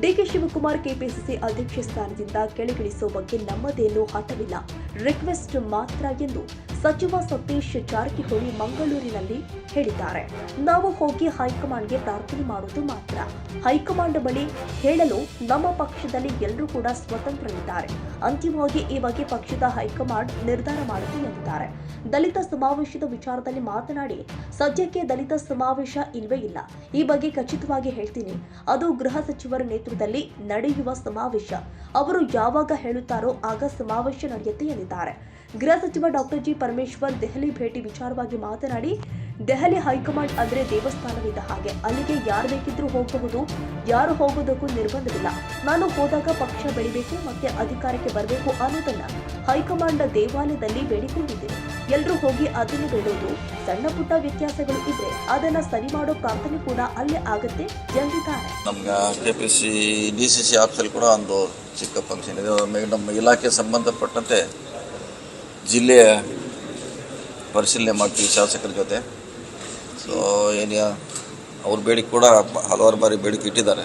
DK Shivakumar KPCC ಅಧ್ಯಕ್ಷ ಸ್ಥಾನದಿಂದ ಕೆಳಗಿಳಿಸುವ ಬಗ್ಗೆ ನಮ್ಮದೇನೂ ಹಠವಿಲ್ಲ. ರಿಕ್ವೆಸ್ಟ್ ಮಾತ್ರ ಎಂದು ಸಚಿವ ಸತೀಶ್ ಜಾರಕಿಹೊಳಿ ಮಂಗಳೂರಿನಲ್ಲಿ ಹೇಳಿದ್ದಾರೆ. ನಾವು ಹೋಗಿ ಹೈಕಮಾಂಡ್ಗೆ ಪ್ರಾರ್ಥನೆ ಮಾಡುವುದು ಮಾತ್ರ. ಹೈಕಮಾಂಡ್ ಬಳಿ ಹೇಳಲು ನಮ್ಮ ಪಕ್ಷದಲ್ಲಿ ಎಲ್ಲರೂ ಕೂಡ ಸ್ವತಂತ್ರರಿದ್ದಾರೆ. ಅಂತಿಮವಾಗಿ ಈ ಬಗ್ಗೆ ಪಕ್ಷದ ಹೈಕಮಾಂಡ್ ನಿರ್ಧಾರ ಮಾಡುತ್ತೆ ಎಂದಿದ್ದಾರೆ. ದಲಿತ ಸಮಾವೇಶದ ವಿಚಾರದಲ್ಲಿ ಮಾತನಾಡಿ, ಸದ್ಯಕ್ಕೆ ದಲಿತ ಸಮಾವೇಶ ಇಲ್ವೇ ಇಲ್ಲ. ಈ ಬಗ್ಗೆ ಖಚಿತವಾಗಿ ಹೇಳ್ತೀನಿ. ಅದು ಗೃಹ ಸಚಿವರ ನೇತೃತ್ವದಲ್ಲಿ ನಡೆಯುವ ಸಮಾವೇಶ. ಅವರು ಯಾವಾಗ ಹೇಳುತ್ತಾರೋ ಆಗ ಸಮಾವೇಶ ನಡೆಯುತ್ತೆ ಎಂದಿದ್ದಾರೆ. ಗೃಹ ಸಚಿವ ಡಾಕ್ಟರ್ ಜಿ ಪರಮೇಶ್ವರ್ ದೆಹಲಿ ಭೇಟಿ ವಿಚಾರವಾಗಿ ಮಾತನಾಡಿ ದೆಹಲಿ ಹೈಕಮಾಂಡ್ ಅಂದ್ರೆ ದೇವಸ್ಥಾನವಿದ್ದ ಹಾಗೆ ಅಲ್ಲಿಗೆ ಯಾರು ಬೇಕಿದ್ರೂ ಹೋಗಬಹುದು. ಯಾರು ಹೋಗೋದಕ್ಕೂ ನಿರ್ಬಂಧವಿಲ್ಲ. ನಾನು ಹೋದಾಗ ಪಕ್ಷ ಬೆಳಿಬೇಕು, ಮತ್ತೆ ಅಧಿಕಾರಕ್ಕೆ ಬರಬೇಕು ಅನ್ನೋದನ್ನ ಹೈಕಮಾಂಡ್ ದೇವಾಲಯದಲ್ಲಿ ಬೇಡಿಕೊಂಡಿದ್ದೇನೆ. ಎಲ್ಲರೂ ಹೋಗಿ ಅದನ್ನು ಬೇಡೋದು. ಸಣ್ಣ ಪುಟ್ಟ ವ್ಯತ್ಯಾಸಗಳು ಇದ್ರೆ ಅದನ್ನ ಸರಿ ಮಾಡೋ ಪ್ರಾರ್ಥನೆ ಕೂಡ ಅಲ್ಲೇ ಆಗುತ್ತೆ ಎಂದಿದ್ದಾರೆ ಡಿ ಸಿ ಸಿ ಕೂಡ ಒಂದು ಚಿಕ್ಕ ಫಂಕ್ಷನ್ ಇದೆ. ನಮ್ಮ ಇಲಾಖೆ ಸಂಬಂಧಪಟ್ಟಂತೆ ಜಿಲ್ಲೆಯ ಪರಿಶೀಲನೆ ಮಾಡ್ತೀವಿ ಶಾಸಕರ ಜೊತೆ. ಸೊ ಏನು ಅವ್ರ ಬೇಡಿಕೆ ಕೂಡ ಹಲವಾರು ಬಾರಿ ಬೇಡಿಕೆ ಇಟ್ಟಿದ್ದಾರೆ.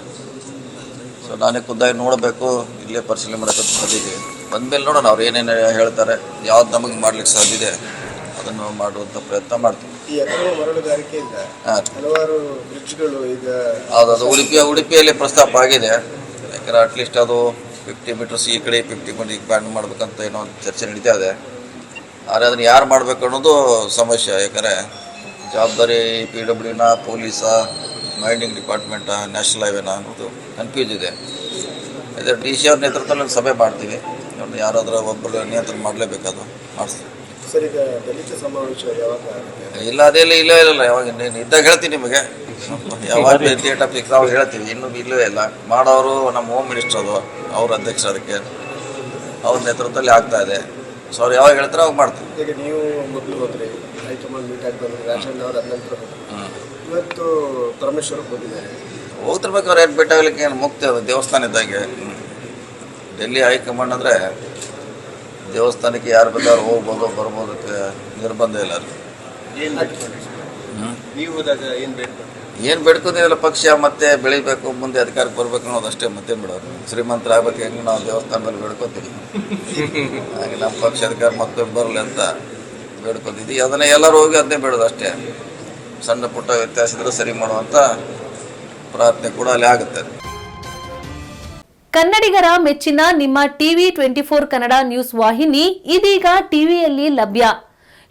ಸೊ ನಾನೇ ಖುದ್ದಾಗಿ ನೋಡಬೇಕು ಇಲ್ಲೇ ಪರಿಶೀಲನೆ ಮಾಡೋಕ್ಕೆ ಬಂದಿದ್ದೀವಿ ಬಂದಮೇಲೆ ನೋಡೋಣ ಅವ್ರು ಏನೇನು ಹೇಳ್ತಾರೆ ಯಾವ್ದು ನಮಗೆ ಮಾಡ್ಲಿಕ್ಕೆ ಸಾಧ್ಯ ಇದೆ ಅದನ್ನು ಮಾಡುವಂಥ ಪ್ರಯತ್ನ ಮಾಡ್ತೀವಿ ಹೌದು ಅದು ಉಡುಪಿ ಉಡುಪಿಯಲ್ಲಿ ಪ್ರಸ್ತಾಪ ಆಗಿದೆ. ಯಾಕಂದ್ರೆ ಅಟ್ಲೀಸ್ಟ್ ಅದು ಫಿಫ್ಟಿ ಮೀಟರ್ಸ್ ಈ ಕಡೆ ಫಿಫ್ಟಿ ಮೀಟರ್ ಬ್ಯಾಂಡ್ ಮಾಡ್ಬೇಕಂತ ಏನೋ ಒಂದು ಚರ್ಚೆ ನಡೀತಾ ಇದೆ. ಆದರೆ ಅದನ್ನು ಯಾರು ಮಾಡಬೇಕು ಅನ್ನೋದು ಸಮಸ್ಯೆ ಯಾಕಂದರೆ ಜವಾಬ್ದಾರಿ ಪಿ ಡಬ್ಲ್ಯೂನ ಪೊಲೀಸ ಮೈನಿಂಗ್ ಡಿಪಾರ್ಟ್ಮೆಂಟ ನ್ಯಾಷನಲ್ ಹೈವೇನ ಅನ್ನೋದು ಕನ್ಫ್ಯೂಸ್ ಇದೆ. ಅದೇ ಡಿ ಸಿ ಅವ್ರ ನೇತೃತ್ವದಲ್ಲಿ ಒಂದು ಸಭೆ ಮಾಡ್ತೀವಿ. ಅವ್ರನ್ನ ಯಾರಾದರೂ ಒಬ್ಬರು ನಿಯಂತ್ರಣ ಮಾಡಲೇಬೇಕದು ಮಾಡಿಸ್ತೀವಿ. ಸರ್ ಈಗ ದಲಿತ ಸಮಾವೇಶ ಯಾವಾಗ ಇಲ್ಲ ಅದೆಲ್ಲ ಇಲ್ಲ ಇಲ್ಲ ಯಾವಾಗ ನೀನು ಇದ್ದಾಗ ಹೇಳ್ತೀನಿ ನಿಮಗೆ. ಯಾವಾಗ ಡೇಟ್ ಆಫ್ ಫಿಕ್ಸ್ ಅವಾಗ ಹೇಳ್ತೀವಿ. ಇನ್ನೂ ಇಲ್ಲವೇ ಇಲ್ಲ. ಮಾಡೋರು ನಮ್ಮ ಹೋಮ್ ಮಿನಿಸ್ಟರ್ ಅದು ಅವ್ರ ಅಧ್ಯಕ್ಷ ಅದಕ್ಕೆ ಅವ್ರ ನೇತೃತ್ವದಲ್ಲಿ ಆಗ್ತಾ ಇದೆ. ಸೊ ಅವ್ರು ಯಾವಾಗ ಹೇಳ್ತಾರೆ ಅವಾಗ ಮಾಡ್ತೀವಿ ಈಗ ನೀವು ಮೊದಲು ಹೋದ್ರಿ ಹೈಕಮಾಂಡ್ ಮೀಟ್ ಆಗಿ ಬಂದ್ರಿ ರಾಜಣ್ಣ ಅವ್ರು ಅದ ನಂತರ ಹೋದ್ರು. ಹ್ಞೂ ಇವತ್ತು ಪರಮೇಶ್ವರಕ್ಕೆ ಹೋಗಿದ್ದಾರೆ ಹೋಗ್ತಿರ್ಬೇಕು ಅವ್ರು ಏನು ಆಗ್ಲಿಕ್ಕೆ ಏನು ಮುಕ್ತಿ ಅದು ದೇವಸ್ಥಾನ ಇದ್ದಾಗೆ. ಡೆಲ್ಲಿ ಹೈಕಮಾಂಡ್ ಅಂದರೆ ದೇವಸ್ಥಾನಕ್ಕೆ ಯಾರು ಬೇಕಾದ್ರೂ ಹೋಗ್ಬೋದು ಬರ್ಬೋದಕ್ಕೆ ನಿರ್ಬಂಧ ಇಲ್ಲ ನೀವು ಹೋದಾಗ ಏನು ಬೇಡ್ಕೊಂಡ್ರಿ ಏನು ಬೇಡ್ಕೊಂಡಿಲ್ಲ ಪಕ್ಷ, ಮತ್ತೆ ಬೆಳಿಬೇಕು, ಮುಂದೆ ಅಧಿಕಾರಕ್ಕೆ ಬರ್ಬೇಕು ಅನ್ನೋದು ಅಷ್ಟೇ ಮತ್ತೆ ಬಿಡೋದು ಶ್ರೀಮಂತರ ಆಗ್ಬೇಕು, ಹೆಂಗೆ ನಾವು ದೇವಸ್ಥಾನದಲ್ಲಿ ಬೇಡ್ಕೊತೀವಿ. ಹಾಗೆ ನಮ್ಮ ಪಕ್ಷ ಅಧಿಕಾರ ಮತ್ತೆ ಬರಲಿ ಅಂತ ಬೇಡ್ಕೊತಿದ್ವಿ ಅದನ್ನೇ ಎಲ್ಲರೂ ಹೋಗಿ ಅದನ್ನೇ ಬೇಡೋದು ಅಷ್ಟೇ. ಸಣ್ಣ ಪುಟ್ಟ ವ್ಯತ್ಯಾಸ ಇದ್ರೆ ಸರಿ ಮಾಡುವಂಥ ಪ್ರಾರ್ಥನೆ ಕೂಡ ಅಲ್ಲಿ ಆಗುತ್ತೆ. ಕನ್ನಡಿಗರ ಮೆಚ್ಚಿನ ನಿಮ್ಮ TV twenty four Kannada news ವಾಹಿನಿ ಇದೀಗ ಟಿವಿಯಲ್ಲಿ ಲಭ್ಯ.